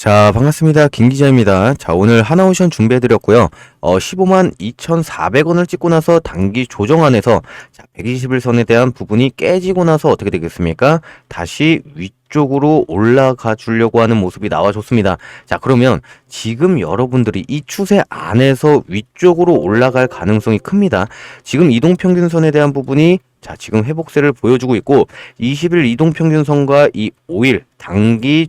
자, 반갑습니다. 김 기자입니다. 자, 오늘 하나오션 준비해드렸고요. 어, 15만 2,400원을 찍고 나서 단기 조정안에서 자, 121선에 대한 부분이 깨지고 나서 어떻게 되겠습니까? 다시 위쪽으로 올라가 주려고 하는 모습이 나와줬습니다. 자, 그러면 지금 여러분들이 이 추세 안에서 위쪽으로 올라갈 가능성이 큽니다. 지금 이동평균선에 대한 부분이 자, 지금 회복세를 보여주고 있고 20일 이동평균선과 이 5일 단기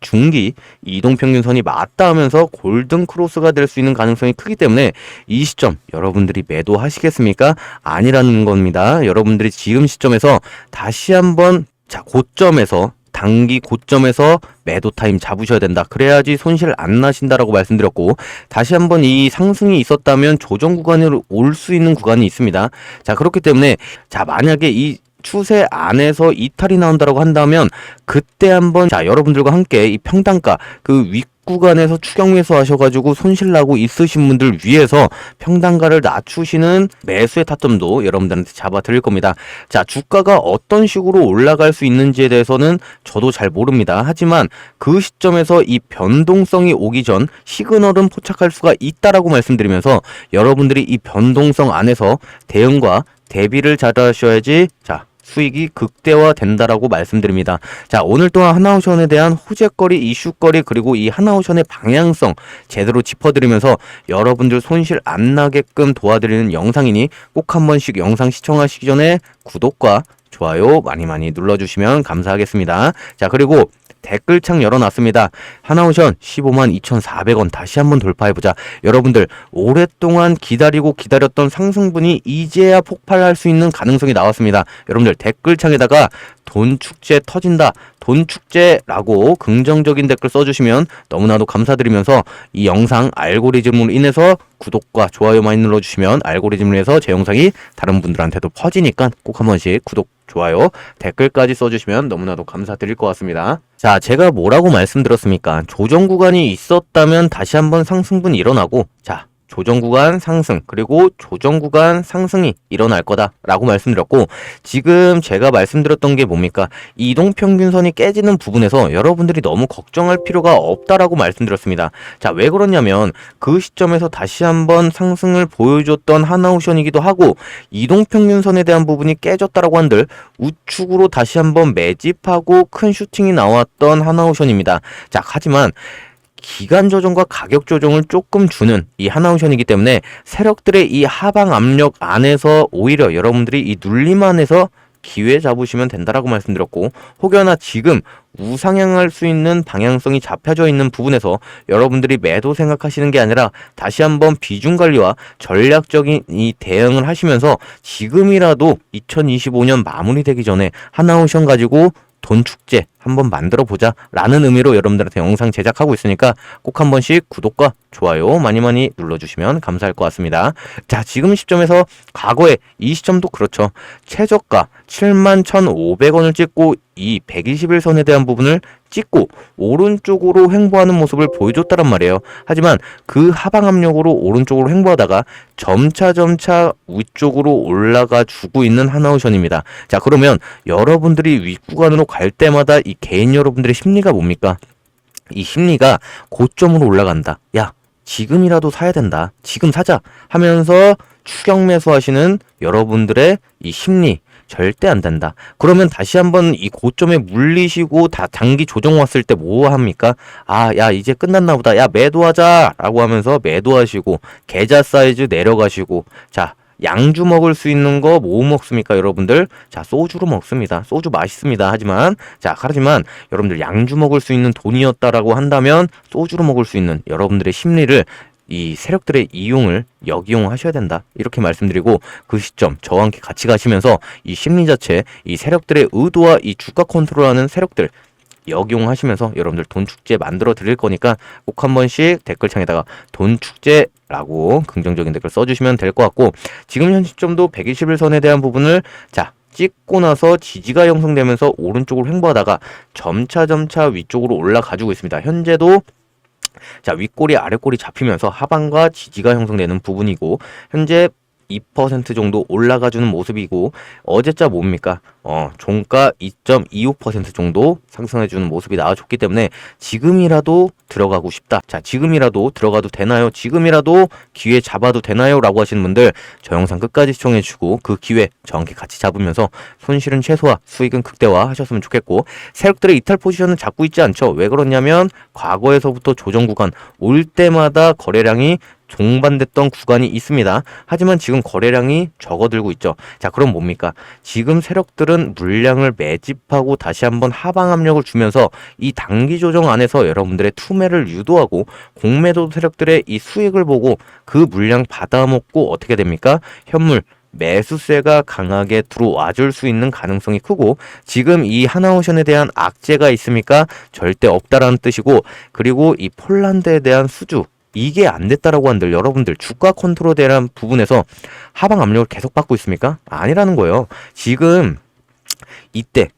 중기 이동평균선이 맞다 하면서 골든 크로스가 될 수 있는 가능성이 크기 때문에 이 시점 여러분들이 매도하시겠습니까? 아니라는 겁니다. 여러분들이 지금 시점에서 다시 한번 자 고점에서 단기 고점에서 매도 타임 잡으셔야 된다. 그래야지 손실 안 나신다라고 말씀드렸고 다시 한번 이 상승이 있었다면 조정 구간으로 올 수 있는 구간이 있습니다. 자 그렇기 때문에 자 만약에 이 추세 안에서 이탈이 나온다라고 한다면 그때 한번 자 여러분들과 함께 이 평단가 그 윗구간에서 추경 매수 하셔가지고 손실 나고 있으신 분들 위해서 평단가를 낮추시는 매수의 타점도 여러분들한테 잡아 드릴 겁니다. 자 주가가 어떤 식으로 올라갈 수 있는지에 대해서는 저도 잘 모릅니다. 하지만 그 시점에서 이 변동성이 오기 전 시그널은 포착할 수가 있다라고 말씀드리면서 여러분들이 이 변동성 안에서 대응과 대비를 잘 하셔야지 자 수익이 극대화 된다라고 말씀드립니다. 자, 오늘 또한 하나오션에 대한 호재거리, 이슈거리, 그리고 이 하나오션의 방향성 제대로 짚어드리면서 여러분들 손실 안 나게끔 도와드리는 영상이니 꼭 한 번씩 영상 시청하시기 전에 구독과 좋아요 많이 많이 눌러주시면 감사하겠습니다. 자, 그리고 댓글창 열어놨습니다. 하나오션 15만 2,400원 다시 한번 돌파해보자. 여러분들 오랫동안 기다리고 기다렸던 상승분이 이제야 폭발할 수 있는 가능성이 나왔습니다. 여러분들 댓글창에다가 돈 축제 터진다. 돈 축제라고 긍정적인 댓글 써주시면 너무나도 감사드리면서 이 영상 알고리즘으로 인해서 구독과 좋아요 많이 눌러주시면 알고리즘으로 해서 제 영상이 다른 분들한테도 퍼지니까 꼭 한 번씩 구독, 좋아요, 댓글까지 써주시면 너무나도 감사드릴 것 같습니다. 자, 제가 뭐라고 말씀드렸습니까? 조정 구간이 있었다면 다시 한번 상승분이 일어나고, 자, 조정 구간 상승 그리고 조정 구간 상승이 일어날 거다라고 말씀드렸고 지금 제가 말씀드렸던 게 뭡니까? 이동 평균선이 깨지는 부분에서 여러분들이 너무 걱정할 필요가 없다라고 말씀드렸습니다. 자 왜 그러냐면 그 시점에서 다시 한번 상승을 보여줬던 하나오션이기도 하고 이동 평균선에 대한 부분이 깨졌다라고 한들 우측으로 다시 한번 매집하고 큰 슈팅이 나왔던 하나오션입니다. 자 하지만 기간 조정과 가격 조정을 조금 주는 이 하나오션이기 때문에 세력들의 이 하방 압력 안에서 오히려 여러분들이 이 눌림 안에서 기회 잡으시면 된다라고 말씀드렸고 혹여나 지금 우상향할 수 있는 방향성이 잡혀져 있는 부분에서 여러분들이 매도 생각하시는 게 아니라 다시 한번 비중 관리와 전략적인 이 대응을 하시면서 지금이라도 2025년 마무리되기 전에 하나오션 가지고 돈 축제 한번 만들어 보자 라는 의미로 여러분들한테 영상 제작하고 있으니까 꼭 한 번씩 구독과 좋아요 많이 많이 눌러주시면 감사할 것 같습니다. 자 지금 시점에서 과거에 이 시점도 그렇죠. 최저가 71,500원을 찍고 이 121선에 대한 부분을 찍고 오른쪽으로 횡보하는 모습을 보여줬다란 말이에요. 하지만 그 하방 압력으로 오른쪽으로 횡보하다가 점차 점차 위쪽으로 올라가 주고 있는 하나오션입니다. 자 그러면 여러분들이 윗구간으로 갈 때마다 이 개인 여러분들의 심리가 뭡니까? 이 심리가 고점으로 올라간다. 야, 지금이라도 사야 된다. 지금 사자. 하면서 추경 매수하시는 여러분들의 이 심리, 절대 안 된다. 그러면 다시 한번 이 고점에 물리시고 다 단기 조정 왔을 때 뭐 합니까? 아, 야, 이제 끝났나 보다. 야, 매도하자. 라고 하면서 매도하시고, 계좌 사이즈 내려가시고, 자, 양주 먹을 수 있는 거 뭐 먹습니까, 여러분들? 자, 소주로 먹습니다. 소주 맛있습니다. 하지만, 자, 하지만 여러분들 양주 먹을 수 있는 돈이었다라고 한다면 소주로 먹을 수 있는 여러분들의 심리를 이 세력들의 이용을 역이용하셔야 된다. 이렇게 말씀드리고 그 시점 저와 함께 같이 가시면서 이 심리 자체, 이 세력들의 의도와 이 주가 컨트롤하는 세력들 역용하시면서 여러분들 돈 축제 만들어 드릴 거니까 꼭 한 번씩 댓글창에다가 돈 축제 라고 긍정적인 댓글 써주시면 될 것 같고 지금 현 시점도 121선에 대한 부분을 자 찍고 나서 지지가 형성되면서 오른쪽으로 횡보하다가 점차 점차 위쪽으로 올라가지고 있습니다. 현재도 자 윗꼬리 아랫꼬리 잡히면서 하방과 지지가 형성되는 부분이고 현재 2% 정도 올라가주는 모습이고 어제자 뭡니까? 어, 종가 2.25% 정도 상승해주는 모습이 나와줬기 때문에 지금이라도 들어가고 싶다. 자, 지금이라도 들어가도 되나요? 지금이라도 기회 잡아도 되나요? 라고 하시는 분들 저 영상 끝까지 시청해주시고 그 기회 저함께 같이 잡으면서 손실은 최소화, 수익은 극대화 하셨으면 좋겠고 세력들의 이탈 포지션은 잡고 있지 않죠. 왜 그러냐면 과거에서부터 조정 구간 올 때마다 거래량이 종반됐던 구간이 있습니다. 하지만 지금 거래량이 적어들고 있죠. 자, 그럼 뭡니까? 지금 세력들은 물량을 매집하고 다시 한번 하방 압력을 주면서 이 단기 조정 안에서 여러분들의 투매를 유도하고 공매도 세력들의 이 수익을 보고 그 물량 받아먹고 어떻게 됩니까? 현물 매수세가 강하게 들어와 줄 수 있는 가능성이 크고 지금 이 하나오션에 대한 악재가 있습니까? 절대 없다라는 뜻이고 그리고 이 폴란드에 대한 수주 이게 안 됐다라고 한들 여러분들 주가 컨트롤에 대한 부분에서 하방 압력을 계속 받고 있습니까? 아니라는 거예요. 지금 이때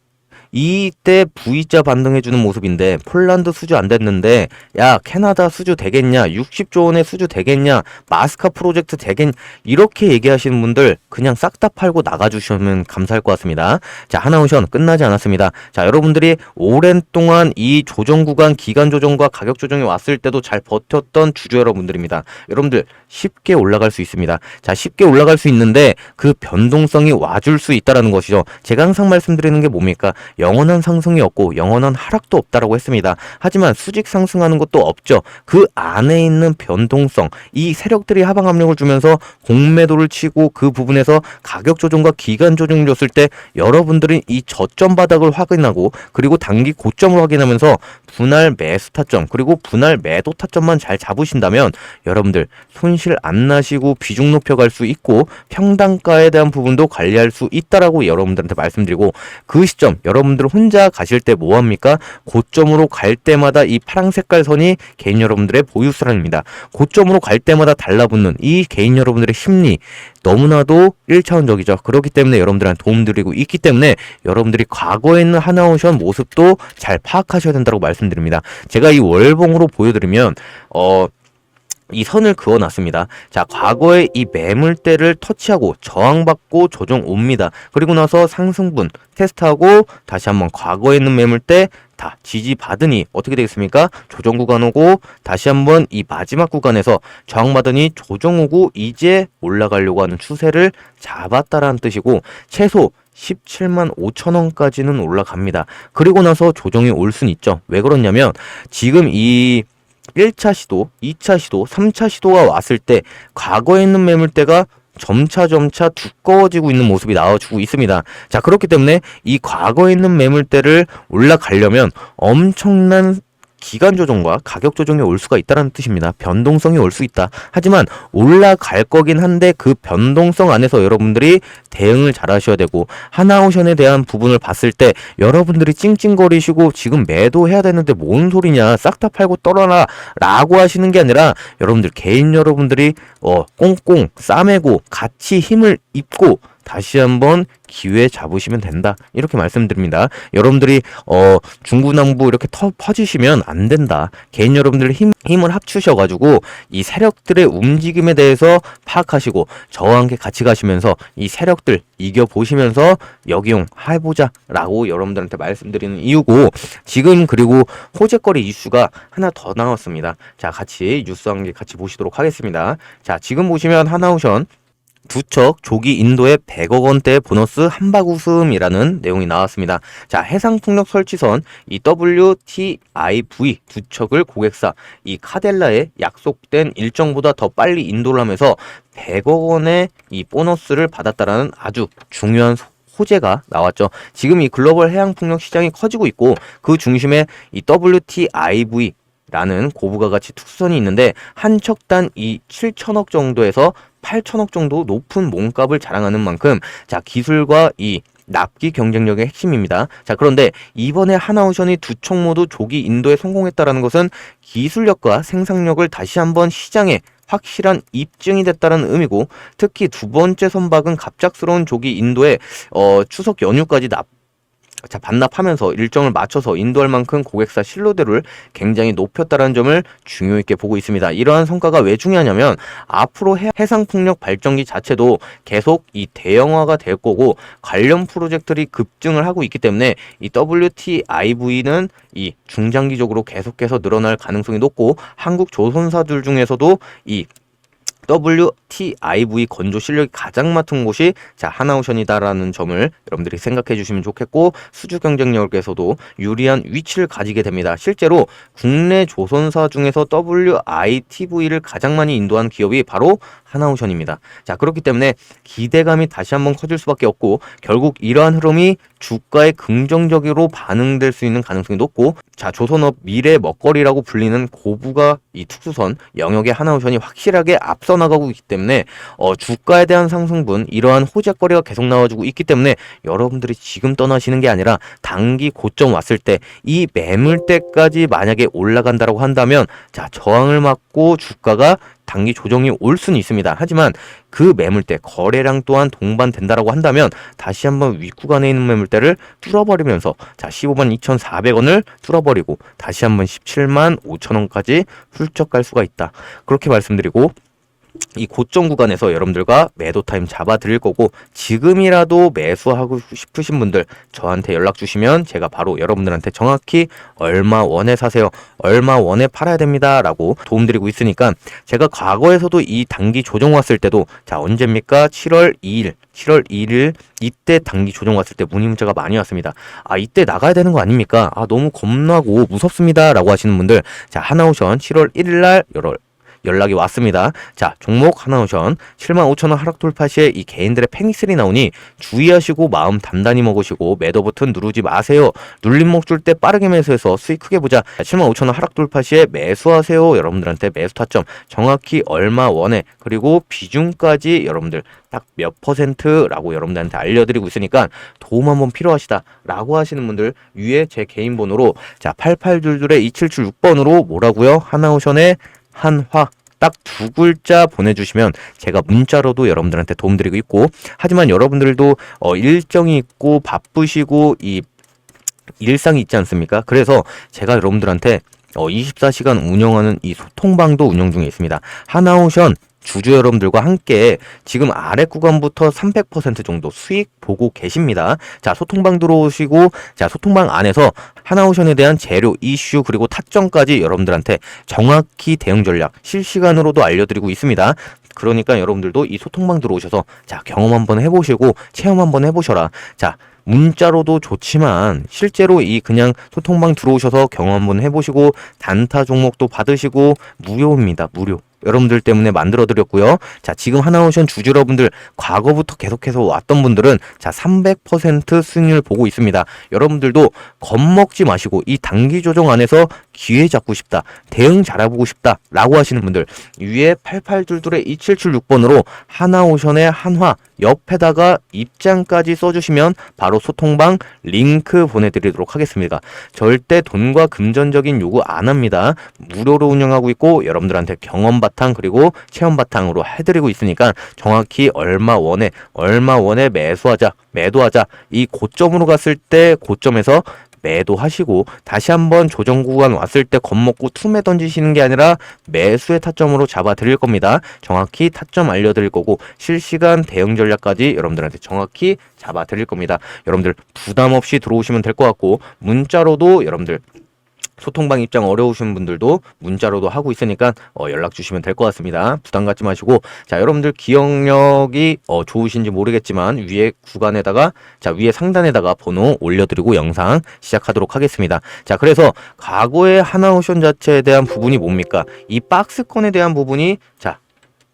이때 V자 반등해주는 모습인데 폴란드 수주 안 됐는데 야 캐나다 수주 되겠냐? 60조 원의 수주 되겠냐? 마스카 프로젝트 되겠냐? 이렇게 얘기하시는 분들 그냥 싹 다 팔고 나가주시면 감사할 것 같습니다. 자 하나오션 끝나지 않았습니다. 자 여러분들이 오랜 동안 이 조정 구간 기간 조정과 가격 조정이 왔을 때도 잘 버텼던 주주 여러분들입니다. 여러분들 쉽게 올라갈 수 있습니다. 자 쉽게 올라갈 수 있는데 그 변동성이 와줄 수 있다라는 것이죠. 제가 항상 말씀드리는 게 뭡니까 영원한 상승이 없고 영원한 하락도 없다라고 했습니다. 하지만 수직 상승하는 것도 없죠. 그 안에 있는 변동성, 이 세력들이 하방 압력을 주면서 공매도를 치고 그 부분에서 가격 조정과 기간 조정을 줬을 때 여러분들은 이 저점 바닥을 확인하고 그리고 단기 고점을 확인하면서 분할 매수 타점 그리고 분할 매도 타점만 잘 잡으신다면 여러분들 손실 안 나시고 비중 높여갈 수 있고 평단가에 대한 부분도 관리할 수 있다라고 여러분들한테 말씀드리고 그 시점 여러분 여러분들 혼자 가실 때 뭐합니까? 고점으로 갈 때마다 이 파랑 색깔 선이 개인 여러분들의 보유수량입니다. 고점으로 갈 때마다 달라붙는 이 개인 여러분들의 심리 너무나도 1차원적이죠. 그렇기 때문에 여러분들한테 도움드리고 있기 때문에 여러분들이 과거에 있는 하나오션 모습도 잘 파악하셔야 된다고 말씀드립니다. 제가 이 월봉으로 보여드리면 어, 이 선을 그어놨습니다. 자, 과거에 이 매물대를 터치하고 저항받고 조정 옵니다. 그리고 나서 상승분 테스트하고 다시 한번 과거에 있는 매물대 다 지지받으니 어떻게 되겠습니까? 조정 구간 오고 다시 한번 이 마지막 구간에서 저항받으니 조정 오고 이제 올라가려고 하는 추세를 잡았다라는 뜻이고 최소 17만 5천 원까지는 올라갑니다. 그리고 나서 조정이 올 순 있죠. 왜 그러냐면 지금 이 1차 시도, 2차 시도, 3차 시도가 왔을 때 과거에 있는 매물대가 점차 점차 두꺼워지고 있는 모습이 나와주고 있습니다. 자, 그렇기 때문에 이 과거에 있는 매물대를 올라가려면 엄청난 기간 조정과 가격 조정이 올 수가 있다는 뜻입니다. 변동성이 올 수 있다. 하지만 올라갈 거긴 한데 그 변동성 안에서 여러분들이 대응을 잘 하셔야 되고 하나오션에 대한 부분을 봤을 때 여러분들이 찡찡거리시고 지금 매도해야 되는데 뭔 소리냐 싹 다 팔고 떨어라 라고 하시는 게 아니라 여러분들 개인 여러분들이 어 꽁꽁 싸매고 같이 힘을 입고 다시 한번 기회 잡으시면 된다. 이렇게 말씀드립니다. 여러분들이 어 중구난부 이렇게 터 퍼지시면 안 된다. 개인 여러분들 힘 힘을 합치셔 가지고 이 세력들의 움직임에 대해서 파악하시고 저와 함께 같이 가시면서 이 세력들 이겨 보시면서 역이용 해 보자라고 여러분들한테 말씀드리는 이유고 지금 그리고 호재거리 이슈가 하나 더 나왔습니다. 자 같이 뉴스 한 개 같이 보시도록 하겠습니다. 자 지금 보시면 하나오션 두 척 조기 인도에 100억 원대 보너스 한박 웃음이라는 내용이 나왔습니다. 자, 해상 풍력 설치선 이 WTIV 두 척을 고객사 이 카델라에 약속된 일정보다 더 빨리 인도를 하면서 100억 원의 이 보너스를 받았다라는 아주 중요한 호재가 나왔죠. 지금 이 글로벌 해양 풍력 시장이 커지고 있고 그 중심에 이 WTIV 라는 고부가 가치 특수선이 있는데 한 척당 이 7천억 정도에서 8천억 정도 높은 몸값을 자랑하는 만큼 자 기술과 이 납기 경쟁력의 핵심입니다. 자, 그런데 이번에 하나오션이 두척 모두 조기 인도에 성공했다라는 것은 기술력과 생산력을 다시 한번 시장에 확실한 입증이 됐다는 의미고 특히 두 번째 선박은 갑작스러운 조기 인도에 어, 추석 연휴까지 납 자, 반납하면서 일정을 맞춰서 인도할 만큼 고객사 신뢰도를 굉장히 높였다는 점을 중요 있게 보고 있습니다. 이러한 성과가 왜 중요하냐면 앞으로 해- 해상풍력 발전기 자체도 계속 이 대형화가 될 거고 관련 프로젝트들이 급증을 하고 있기 때문에 이 WTIV는 이 중장기적으로 계속해서 늘어날 가능성이 높고 한국 조선사들 중에서도 이 WTIV 건조 실력이 가장 맡은 곳이 자 하나오션이다라는 점을 여러분들이 생각해 주시면 좋겠고 수주 경쟁력에서도 유리한 위치를 가지게 됩니다. 실제로 국내 조선사 중에서 WITV를 가장 많이 인도한 기업이 바로 하나오션입니다. 자 그렇기 때문에 기대감이 다시 한번 커질 수밖에 없고 결국 이러한 흐름이 주가에 긍정적으로 반응될 수 있는 가능성이 높고 자 조선업 미래 먹거리라고 불리는 고부가 이 특수선 영역의 하나오션이 확실하게 앞서 나가고 있기 때문에 어, 주가에 대한 상승분 이러한 호재거리가 계속 나와주고 있기 때문에 여러분들이 지금 떠나시는 게 아니라 단기 고점 왔을 때 이 매물대까지 만약에 올라간다라고 한다면 자 저항을 맞고 주가가 단기 조정이 올 수는 있습니다. 하지만 그 매물대 거래량 또한 동반된다라고 한다면 다시 한번 윗구간에 있는 매물대를 뚫어버리면서 자 15만 2,400원을 뚫어버리고 다시 한번 17만 5천원까지 훌쩍 갈 수가 있다. 그렇게 말씀드리고 이 고점 구간에서 여러분들과 매도 타임 잡아 드릴 거고 지금이라도 매수하고 싶으신 분들 저한테 연락 주시면 제가 바로 여러분들한테 정확히 얼마 원에 사세요 얼마 원에 팔아야 됩니다 라고 도움 드리고 있으니까 제가 과거에서도 이 단기 조정 왔을 때도 자 언제입니까 7월 2일 7월 1일 이때 단기 조정 왔을 때 문의 문자가 많이 왔습니다. 아 이때 나가야 되는 거 아닙니까? 아 너무 겁나고 무섭습니다라고 하시는 분들 자 하나오션 7월 1일 날 열어 연락이 왔습니다. 자, 종목 하나오션 7만 5천 원 하락 돌파 시에 이 개인들의 패닉셀이 나오니 주의하시고 마음 단단히 먹으시고 매도 버튼 누르지 마세요. 눌림목 줄 때 빠르게 매수해서 수익 크게 보자. 자, 7만 5천 원 하락 돌파 시에 매수하세요. 여러분들한테 매수 타점 정확히 얼마 원에 그리고 비중까지 여러분들 딱 몇 퍼센트라고 여러분들한테 알려드리고 있으니까 도움 한번 필요하시다라고 하시는 분들 위에 제 개인 번호로 자 8822의 2776번으로 뭐라고요? 하나오션의 한화 딱 두 글자 보내주시면 제가 문자로도 여러분들한테 도움드리고 있고 하지만 여러분들도 어, 일정이 있고 바쁘시고 이 일상이 있지 않습니까? 그래서 제가 여러분들한테 어, 24시간 운영하는 이 소통방도 운영 중에 있습니다. 하나오션 주주 여러분들과 함께 지금 아래 구간부터 300% 정도 수익 보고 계십니다. 자, 소통방 들어오시고, 자, 소통방 안에서 하나오션에 대한 재료, 이슈, 그리고 타점까지 여러분들한테 정확히 대응 전략 실시간으로도 알려드리고 있습니다. 그러니까 여러분들도 이 소통방 들어오셔서 자, 경험 한번 해 보시고, 체험 한번 해 보셔라. 자, 문자로도 좋지만 실제로 이 그냥 소통방 들어오셔서 경험 한번 해보시고 단타 종목도 받으시고 무료입니다 무료 여러분들 때문에 만들어 드렸고요. 자 지금 하나오션 주주 여러분들 과거부터 계속해서 왔던 분들은 자 300% 수익률 보고 있습니다. 여러분들도 겁먹지 마시고 이 단기 조정 안에서 기회 잡고 싶다 대응 잘해보고 싶다 라고 하시는 분들 위에 8822의 2776번으로 하나오션의 한화 옆에다가 입장까지 써주시면 바로 소통방 링크 보내드리도록 하겠습니다. 절대 돈과 금전적인 요구 안 합니다. 무료로 운영하고 있고 여러분들한테 경험 바탕 그리고 체험 바탕으로 해드리고 있으니까 정확히 얼마 원에 얼마 원에 매수하자 매도하자 이 고점으로 갔을 때 고점에서 매도하시고 다시 한번 조정 구간 왔을 때 겁먹고 투매 던지시는 게 아니라 매수의 타점으로 잡아 드릴 겁니다. 정확히 타점 알려 드릴 거고 실시간 대응 전략까지 여러분들한테 정확히 잡아 드릴 겁니다. 여러분들 부담 없이 들어오시면 될 것 같고 문자로도 여러분들 소통방 입장 어려우신 분들도 문자로도 하고 있으니까 어, 연락 주시면 될 것 같습니다. 부담 갖지 마시고 자 여러분들 기억력이 어, 좋으신지 모르겠지만 위에 구간에다가 자 위에 상단에다가 번호 올려드리고 영상 시작하도록 하겠습니다. 자 그래서 과거의 하나오션 자체에 대한 부분이 뭡니까? 이 박스권에 대한 부분이 자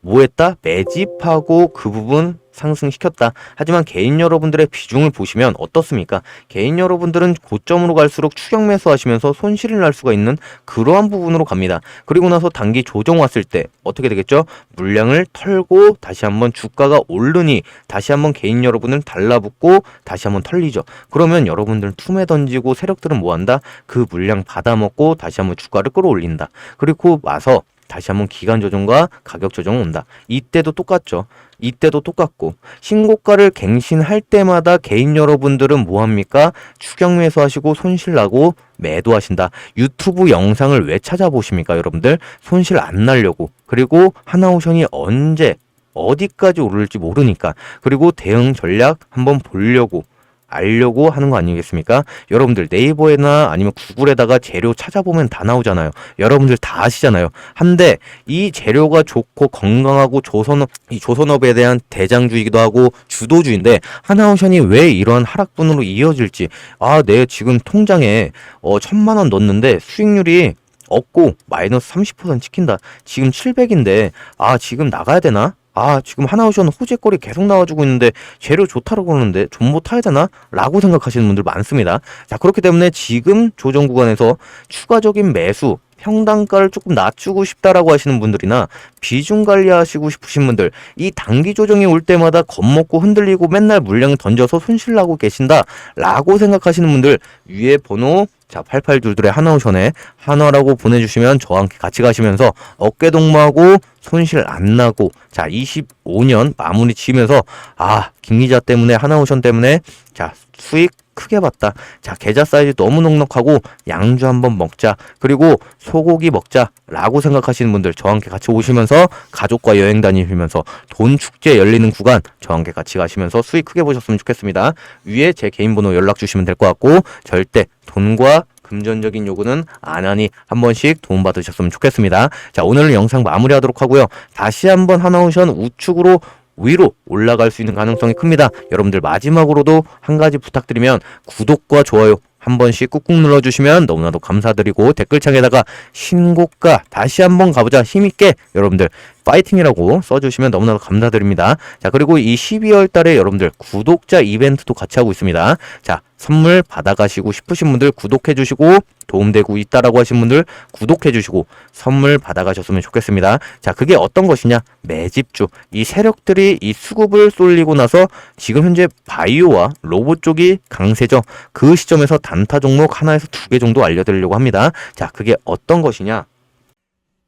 뭐했다? 매집하고 그 부분 상승시켰다. 하지만 개인 여러분들의 비중을 보시면 어떻습니까? 개인 여러분들은 고점으로 갈수록 추격 매수하시면서 손실을 날 수가 있는 그러한 부분으로 갑니다. 그리고 나서 단기 조정 왔을 때 어떻게 되겠죠? 물량을 털고 다시 한번 주가가 오르니 다시 한번 개인 여러분을 달라붙고 다시 한번 털리죠. 그러면 여러분들은 투매 던지고 세력들은 뭐 한다? 그 물량 받아먹고 다시 한번 주가를 끌어올린다. 그리고 와서 다시 한번 기간 조정과 가격 조정 온다. 이때도 똑같죠. 이때도 똑같고 신고가를 갱신할 때마다 개인 여러분들은 뭐 합니까? 추경 매수하시고 손실 나고 매도하신다. 유튜브 영상을 왜 찾아보십니까, 여러분들? 손실 안 나려고. 그리고 하나오션이 언제 어디까지 오를지 모르니까. 그리고 대응 전략 한번 보려고 알려고 하는 거 아니겠습니까? 여러분들 네이버에나 아니면 구글에다가 재료 찾아보면 다 나오잖아요. 여러분들 다 아시잖아요. 한데 이 재료가 좋고 건강하고 조선업 이 조선업에 대한 대장주이기도 하고 주도주인데 하나오션이 왜 이러한 하락분으로 이어질지 아, 내 지금 통장에 어 천만 원 넣었는데 수익률이 없고 마이너스 30% 찍힌다. 지금 700인데 아 지금 나가야 되나? 아 지금 하나오션 호재거리 계속 나와주고 있는데 재료 좋다고 그러는데 존버 타야 되나? 라고 생각하시는 분들 많습니다. 자 그렇기 때문에 지금 조정 구간에서 추가적인 매수 평단가를 조금 낮추고 싶다라고 하시는 분들이나 비중 관리하시고 싶으신 분들 이 단기 조정이 올 때마다 겁먹고 흔들리고 맨날 물량 던져서 손실 나고 계신다라고 생각하시는 분들 위에 번호 자 88둘둘의 하나오션에 한화라고 보내주시면 저와 함께 같이 가시면서 어깨 동무하고 손실 안 나고 자 25년 마무리 지으면서 아 김 기자 때문에 하나오션 때문에 자 수익 크게 봤다. 자, 계좌 사이즈 너무 넉넉하고 양주 한번 먹자. 그리고 소고기 먹자 라고 생각하시는 분들 저와 함께 같이 오시면서 가족과 여행 다니시면서 돈 축제 열리는 구간 저와 함께 같이 가시면서 수익 크게 보셨으면 좋겠습니다. 위에 제 개인 번호 연락 주시면 될 것 같고 절대 돈과 금전적인 요구는 안 하니 한 번씩 도움받으셨으면 좋겠습니다. 자, 오늘 영상 마무리하도록 하고요. 다시 한번 하나오션 우측으로 위로 올라갈 수 있는 가능성이 큽니다. 여러분들 마지막으로도 한 가지 부탁드리면 구독과 좋아요 한 번씩 꾹꾹 눌러주시면 너무나도 감사드리고 댓글창에다가 신고가 다시 한번 가보자 힘있게 여러분들 파이팅이라고 써주시면 너무나도 감사드립니다. 자 그리고 이 12월 달에 여러분들 구독자 이벤트도 같이 하고 있습니다. 자 선물 받아가시고 싶으신 분들 구독해주시고 도움되고 있다라고 하신 분들 구독해주시고 선물 받아가셨으면 좋겠습니다. 자 그게 어떤 것이냐 매집주 이 세력들이 이 수급을 쏠리고 나서 지금 현재 바이오와 로봇 쪽이 강세죠. 그 시점에서 단타 종목 하나에서 두 개 정도 알려드리려고 합니다. 자 그게 어떤 것이냐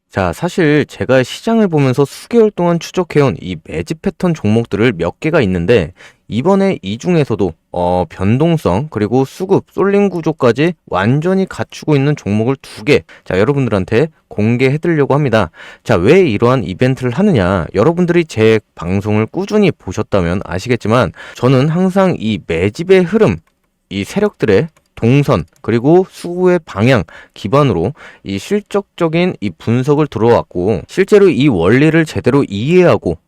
자, 사실 제가 시장을 보면서 수개월 동안 추적해온 이 매집 패턴 종목들을 몇 개가 있는데, 이번에 이 중에서도, 어, 변동성, 그리고 수급, 쏠림 구조까지 완전히 갖추고 있는 종목을 두 개, 자, 여러분들한테 공개해 드리려고 합니다. 자, 왜 이러한 이벤트를 하느냐? 여러분들이 제 방송을 꾸준히 보셨다면 아시겠지만, 저는 항상 이 매집의 흐름, 이 세력들의 동선 그리고 수구의 방향 기반으로 이 실적적인 이 분석을 들어왔고 실제로 이 원리를 제대로 이해하고